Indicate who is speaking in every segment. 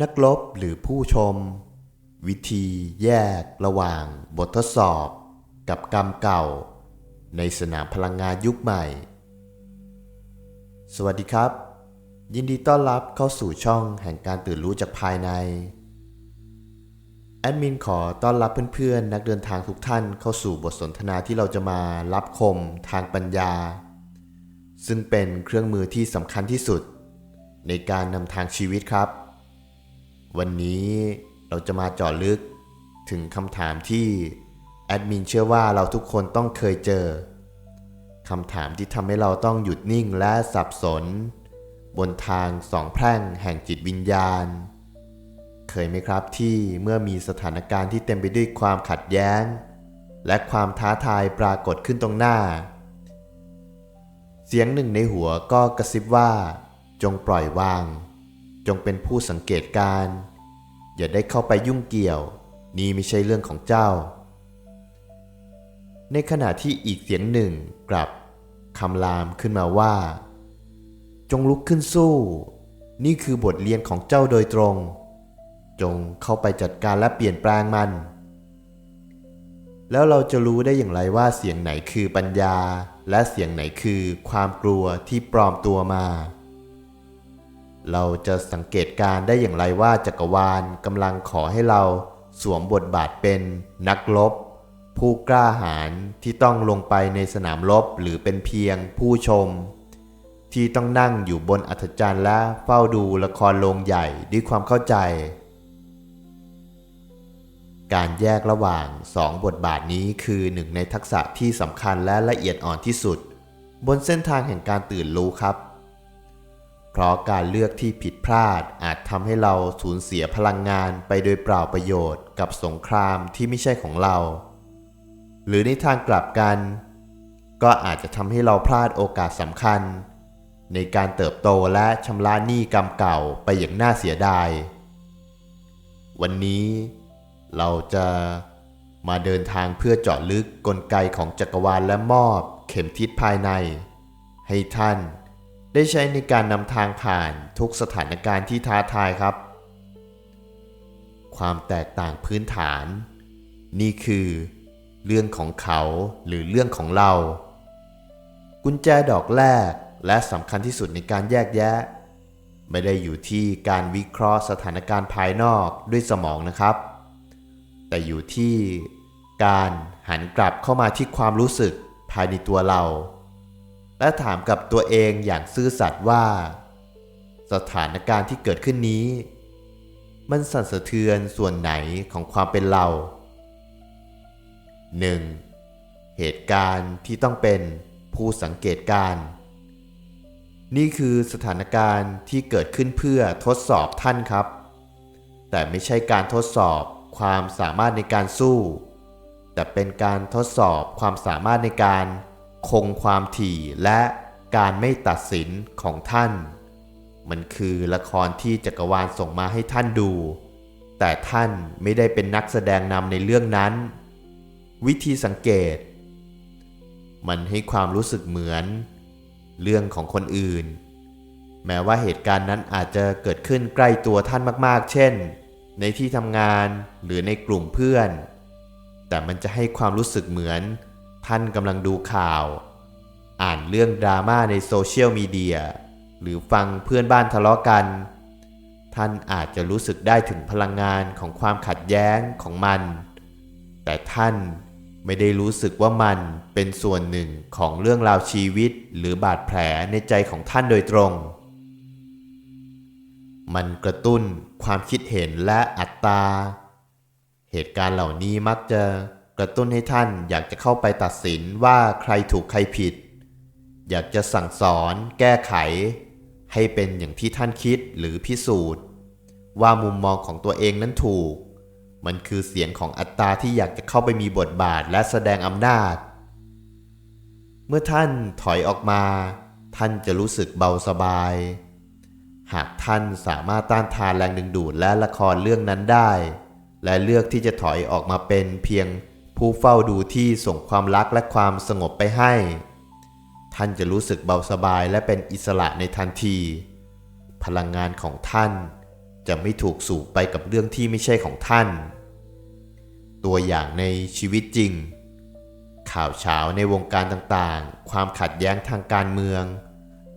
Speaker 1: นักลบหรือผู้ชม วิธีแยกระหว่างบททดสอบกับกรรมเก่า ในสนามพลังงานยุคใหม่ สวัสดีครับ ยินดีต้อนรับเข้าสู่ช่องแห่งการตื่นรู้จากภายใน แอดมินขอต้อนรับเพื่อนๆ นักเดินทางทุกท่านเข้าสู่บทสนทนาที่เราจะมารับคมทางปัญญา ซึ่งเป็นเครื่องมือที่สำคัญที่สุด ในการนำทางชีวิตครับ วันนี้เราจะมาเจาะลึกถึงคำถามที่แอดมินเชื่อว่าเราทุกคนต้องเคยเจอคำถามที่ทำให้เราต้องหยุดนิ่งและสับสน บนทางสองแพร่งแห่งจิตวิญญาณ เคยไหมครับที่เมื่อมีสถานการณ์ที่เต็มไปด้วยความขัดแย้ง และความท้าทายปรากฏขึ้นตรงหน้า เสียงหนึ่งในหัวก็กระซิบว่า จงปล่อยวาง จงเป็นผู้สังเกตการ อย่าได้เข้าไปยุ่งเกี่ยว นี่ไม่ใช่เรื่องของเจ้า ในขณะที่อีกเสียงหนึ่งกลับคำรามขึ้นมาว่า จงลุกขึ้นสู้ นี่คือบทเรียนของเจ้าโดยตรง จงเข้าไปจัดการและเปลี่ยนแปลงมัน แล้วเราจะรู้ได้อย่างไรว่าเสียงไหนคือปัญญา และเสียงไหนคือความกลัวที่ปลอมตัวมา เราจะสังเกตการได้อย่างไรว่าจักรวาลกำลังขอให้เราสวมบทบาทเป็นนักรบผู้กล้าหาญที่ต้องลงไปในสนามรบหรือเป็นเพียงผู้ชม ที่ต้องนั่งอยู่บนอัธจันทร์และเฝ้าดูละครโรงใหญ่ด้วยความเข้าใจ การแยกระหว่างสองบทบาทนี้คือหนึ่งในทักษะที่สำคัญและละเอียดอ่อนที่สุด บนเส้นทางแห่งการตื่นรู้ครับ เพราะการเลือกที่ผิดพลาดอาจทำให้เราสูญเสียพลังงานไปโดยเปล่าประโยชน์กับสงครามที่ไม่ใช่ของเรา หรือในทางกลับกัน ก็อาจจะทำให้เราพลาดโอกาสสำคัญ ในการเติบโตและชำระหนี้กรรมเก่าไปอย่างน่าเสียดาย วันนี้เราจะมาเดินทางเพื่อเจาะลึกกลไกของจักรวาลและมอบ เข็มทิศภายใน ให้ท่าน ได้ใช้ในการนำทางผ่านทุกสถานการณ์ที่ท้าทายครับ ความแตกต่างพื้นฐาน นี่คือ เรื่องของเขาหรือเรื่องของเรา กุญแจดอกแรกและสำคัญที่สุดในการแยกแยะ ไม่ได้อยู่ที่การวิเคราะห์สถานการณ์ภายนอกด้วยสมองนะครับ แต่อยู่ที่การหันกลับเข้ามาที่ความรู้สึกภายในตัวเรา และถามกับตัวเองอย่างซื่อสัตย์ว่า สถานการณ์ที่เกิดขึ้นนี้ มันสั่นสะเทือนส่วนไหนของความเป็นเรา 1. เหตุการณ์ที่ต้องเป็นผู้สังเกตการณ์นี่คือสถานการณ์ที่เกิดขึ้นเพื่อทดสอบท่านครับ แต่ไม่ใช่การทดสอบความสามารถในการสู้ แต่เป็นการทดสอบความสามารถในการ คงความถี่และการไม่ตัดสินของท่าน มันคือละครที่จักรวาลส่งมาให้ท่านดู แต่ท่านไม่ได้เป็นนักแสดงนำในเรื่องนั้น วิธีสังเกต มันให้ความรู้สึกเหมือน เรื่องของคนอื่น แม้ว่าเหตุการณ์นั้นอาจจะเกิดขึ้นใกล้ตัวท่านมากๆ เช่น ในที่ทำงานหรือในกลุ่มเพื่อน แต่มันจะให้ความรู้สึกเหมือน ท่านกำลังดูข่าว อ่านเรื่องดราม่าในโซเชียลมีเดีย หรือฟังเพื่อนบ้านทะเลาะกัน ท่านอาจจะรู้สึกได้ถึงพลังงานของความขัดแย้งของมัน แต่ท่านไม่ได้รู้สึกว่ามันเป็นส่วนหนึ่งของเรื่องราวชีวิตหรือบาดแผลในใจของท่านโดยตรง มันกระตุ้นความคิดเห็นและอัตราเหตุการณ์เหล่านี้มักจะ กระตุ้นให้ท่านอยากจะเข้าไปตัดสินว่าใครถูกใครผิด อยากจะสั่งสอนแก้ไข ให้เป็นอย่างที่ท่านคิดหรือพิสูจน์ ว่ามุมมองของตัวเองนั้นถูก มันคือเสียงของอัตตาที่อยากจะเข้าไปมีบทบาทและแสดงอำนาจ เมื่อท่านถอยออกมา ท่านจะรู้สึกเบาสบาย หากท่านสามารถต้านทานแรงดึงดูดและละครเรื่องนั้นได้ และเลือกที่จะถอยออกมาเป็นเพียง ผู้เฝ้าดูที่ส่งความรักและความสงบไปให้ ท่านจะรู้สึกเบาสบายและเป็นอิสระในทันที พลังงานของท่านจะไม่ถูกสูบไปกับเรื่องที่ไม่ใช่ของท่าน ตัวอย่างในชีวิตจริง ข่าวเช้าในวงการต่างๆ ความขัดแย้งทางการเมือง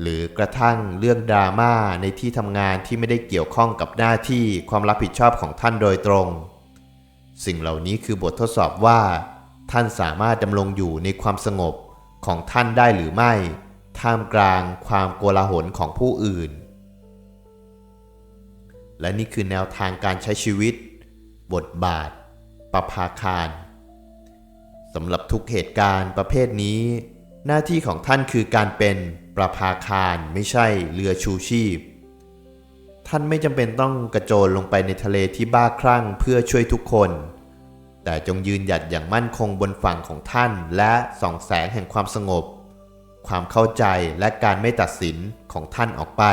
Speaker 1: หรือกระทั่งเรื่องดราม่าในที่ทำงานที่ไม่ได้เกี่ยวข้องกับหน้าที่ความรับผิดชอบของท่านโดยตรง สิ่งเหล่านี้คือบททดสอบว่า ท่านสามารถดำรงอยู่ในความสงบของท่านได้หรือไม่ ท่ามกลางความโกลาหลของผู้อื่น และนี่คือแนวทางการใช้ชีวิต บทบาท ประภาคารสำหรับทุกเหตุการณ์ประเภทนี้ หน้าที่ของท่านคือการเป็นประภาคารไม่ใช่เรือชูชีพ ท่านไม่จำเป็นต้องกระโจนลงไปในทะเลที่บ้าคลั่งเพื่อช่วยทุกคน แต่จงยืนหยัดอย่างมั่นคงบนฝั่งของท่านและส่องแสงแห่งความสงบ ความเข้าใจและการไม่ตัดสินของท่านออกไป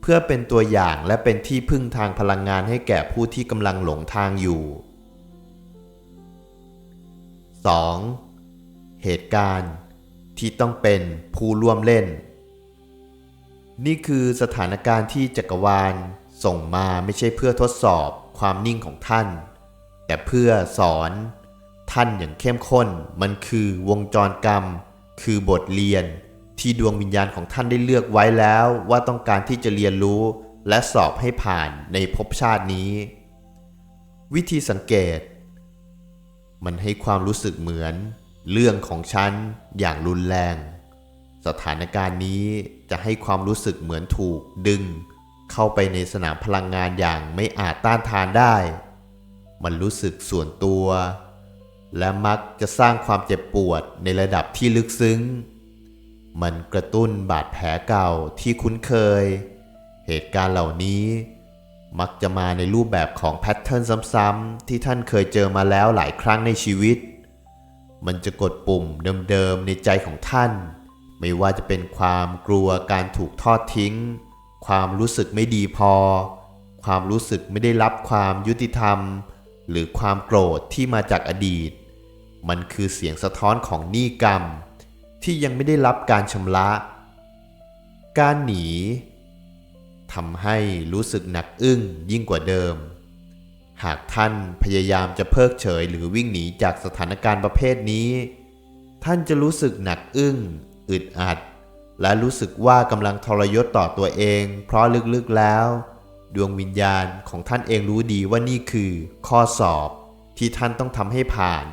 Speaker 1: เพื่อเป็นตัวอย่างและเป็นที่พึ่งทางพลังงานให้แก่ผู้ที่กำลังหลงทางอยู่ 2. เหตุการณ์ที่ต้องเป็นผู้ร่วมเล่น นี่คือสถานการณ์ที่จักรวาลส่งมาไม่ใช่เพื่อทดสอบความนิ่งของท่าน แต่เพื่อสอนท่านอย่างเข้มข้น มันคือวงจรกรรม คือบทเรียน ที่ดวงวิญญาณของท่านได้เลือกไว้แล้วว่าต้องการที่จะเรียนรู้และสอบให้ผ่านในภพชาตินี้ วิธีสังเกต มันให้ความรู้สึกเหมือน เรื่องของฉันอย่างรุนแรง สถานการณ์นี้จะให้ความรู้สึกเหมือนถูกดึง เข้าไปในสนามพลังงานอย่างไม่อาจต้านทานได้ มันรู้สึกส่วนตัว และมักจะสร้างความเจ็บปวดในระดับที่ลึกซึ้ง มันกระตุ้นบาดแผลเก่าที่คุ้นเคย เหตุการณ์เหล่านี้ มักจะมาในรูปแบบของแพทเทิร์นซ้ำๆที่ท่านเคยเจอมาแล้วหลายครั้งในชีวิต มันจะกดปุ่มเดิมๆในใจของท่าน ไม่ว่าจะเป็นความกลัวการถูกทอดทิ้ง ความรู้สึกไม่ดีพอ ความรู้สึกไม่ได้รับความยุติธรรม หรือความโกรธที่มาจากอดีต มันคือเสียงสะท้อนของหนี้กรรม ที่ยังไม่ได้รับการชำระ การหนีทำให้รู้สึกหนักอึ้งยิ่งกว่าเดิม หากท่านพยายามจะเพิกเฉยหรือวิ่งหนีจากสถานการณ์ประเภทนี้ ท่านจะรู้สึกหนักอึ้ง อึดอัด และรู้สึกว่ากำลังทรยศต่อตัวเอง เพราะลึกๆแล้ว ดวงวิญญาณของท่านเองรู้ดีว่านี่คือ ข้อสอบที่ท่านต้องทำให้ผ่าน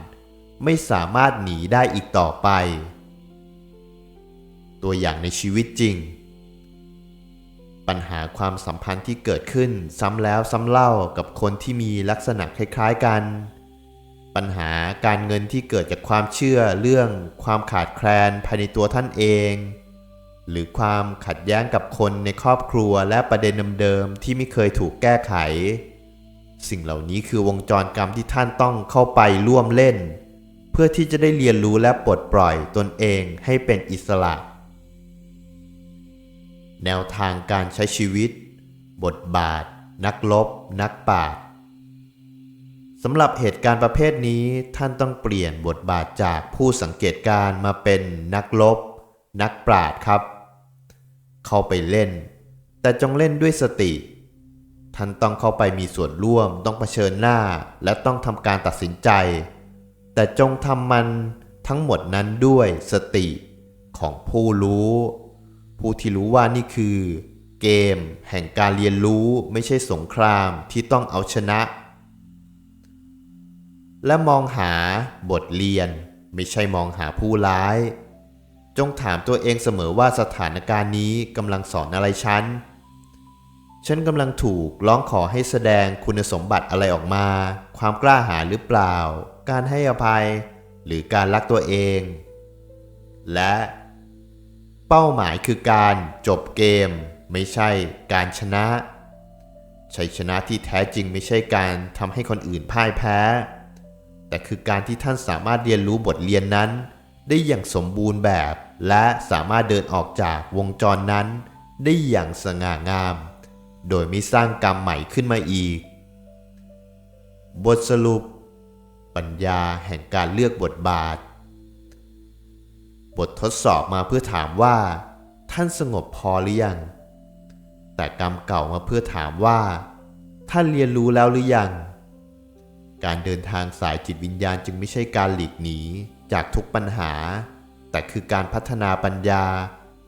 Speaker 1: ไม่สามารถหนีได้อีกต่อไป ตัวอย่างในชีวิตจริง ปัญหาความสัมพันธ์ที่เกิดขึ้นซ้ำแล้วซ้ำเล่ากับคนที่มีลักษณะคล้ายๆกัน ปัญหาการเงินที่เกิดจากความเชื่อเรื่องความขาดแคลนภายในตัวท่านเอง หรือความขัดแย้งกับคนในครอบครัวและประเด็นเดิมๆที่ไม่เคยถูกแก้ไข สิ่งเหล่านี้คือวงจรกรรมที่ท่านต้องเข้าไปร่วมเล่น เพื่อที่จะได้เรียนรู้และปลดปล่อยตนเองให้เป็นอิสระ แนวทางการใช้ชีวิต บทบาท นักลบ นักปราชญ์ สำหรับเหตุการณ์ประเภทนี้ท่านต้องเปลี่ยนบทบาทจากผู้สังเกตการ์มาเป็นนักลบ นักปราชญ์ครับ เข้าไปเล่น แต่จงเล่นด้วยสติ ท่านต้องเข้าไปมีส่วนร่วม ต้องเผชิญหน้า และต้องทำการตัดสินใจ แต่จงทำมันทั้งหมดนั้นด้วยสติของผู้รู้ ผู้ที่รู้ว่านี่คือ เกม แห่งการเรียนรู้ไม่ใช่สงครามที่ต้องเอาชนะ และมองหาบทเรียน ไม่ใช่มองหาผู้ร้าย จงถามตัวเองเสมอว่าสถานการณ์นี้กำลังสอนอะไรฉัน ฉันกำลังถูกร้องขอให้แสดงคุณสมบัติอะไรออกมา ความกล้าหาญหรือเปล่า การให้อภัย หรือการรักตัวเอง และ เป้าหมายคือการจบเกม ไม่ใช่การชนะชัยชนะที่แท้จริงไม่ใช่การทำให้คนอื่นพ่ายแพ้ แต่คือการที่ท่านสามารถเรียนรู้บทเรียนนั้น ได้อย่างสมบูรณ์แบบ และสามารถเดินออกจากวงจรนั้น ได้อย่างสง่างาม โดยไม่สร้างกรรมใหม่ขึ้นมาอีก บทสรุป ปัญญาแห่งการเลือกบทบาท บททดสอบมาเพื่อถามว่า ท่านสงบพอหรือยัง แต่กรรมเก่ามาเพื่อถามว่า ท่านเรียนรู้แล้วหรือยัง การเดินทางสายจิตวิญญาณจึงไม่ใช่การหลีกหนี จากทุกปัญหา แต่คือการพัฒนาปัญญา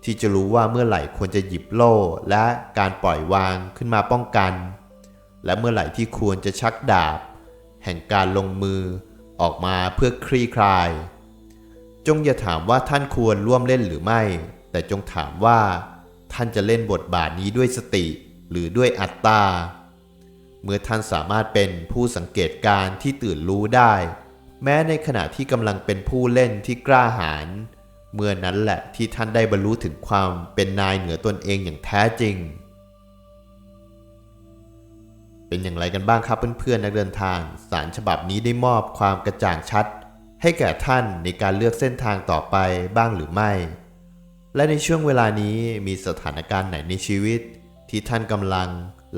Speaker 1: ที่จะรู้ว่าเมื่อไหร่ควรจะหยิบโล่ และการปล่อยวางขึ้นมาป้องกัน และเมื่อไหร่ที่ควรจะชักดาบ แห่งการลงมือออกมาเพื่อคลี่คลาย จงอย่าถามว่าท่านควรร่วมเล่นหรือไม่ แต่จงถามว่า ท่านจะเล่นบทบาทนี้ด้วยสติ หรือด้วยอัตตา เมื่อท่านสามารถเป็นผู้สังเกตการณ์ที่ตื่นรู้ได้ แม้ในขณะที่กำลังเป็นผู้เล่นที่กล้าหาญเมื่อนั้นแหละที่ท่านได้บรรลุถึงความเป็นนายเหนือตนเองอย่างแท้จริง เป็นอย่างไรกันบ้างครับเพื่อนๆนักเดินทาง สารฉบับนี้ได้มอบความกระจ่างชัด ให้แก่ท่านในการเลือกเส้นทางต่อไปบ้างหรือไม่ และในช่วงเวลานี้มีสถานการณ์ไหนในชีวิต ที่ท่านกำลัง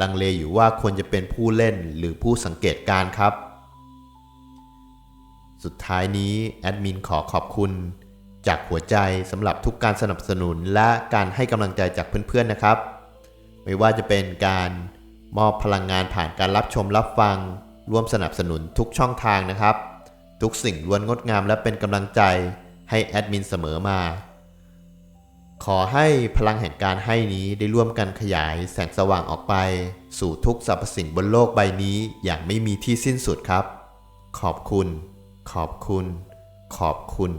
Speaker 1: ลังเลอยู่ว่าควรจะเป็นผู้เล่นหรือผู้สังเกตการครับ สุดท้ายนี้แอดมินขอขอบคุณจากหัวใจสำหรับทุกการสนับสนุนและการให้กำลังใจจากเพื่อนๆนะครับ ไม่ว่าจะเป็นการมอบพลังงานผ่านการรับชมรับฟัง ร่วมสนับสนุนทุกช่องทางนะครับ ทุกสิ่งล้วนงดงามและเป็นกำลังใจให้แอดมินเสมอมา ขอให้พลังแห่งการให้นี้ได้ร่วมกันขยายแสงสว่างออกไป สู่ทุกสรรพสิ่งบนโลกใบนี้อย่างไม่มีที่สิ้นสุดครับ ขอบคุณ ขอบคุณ ขอบคุณ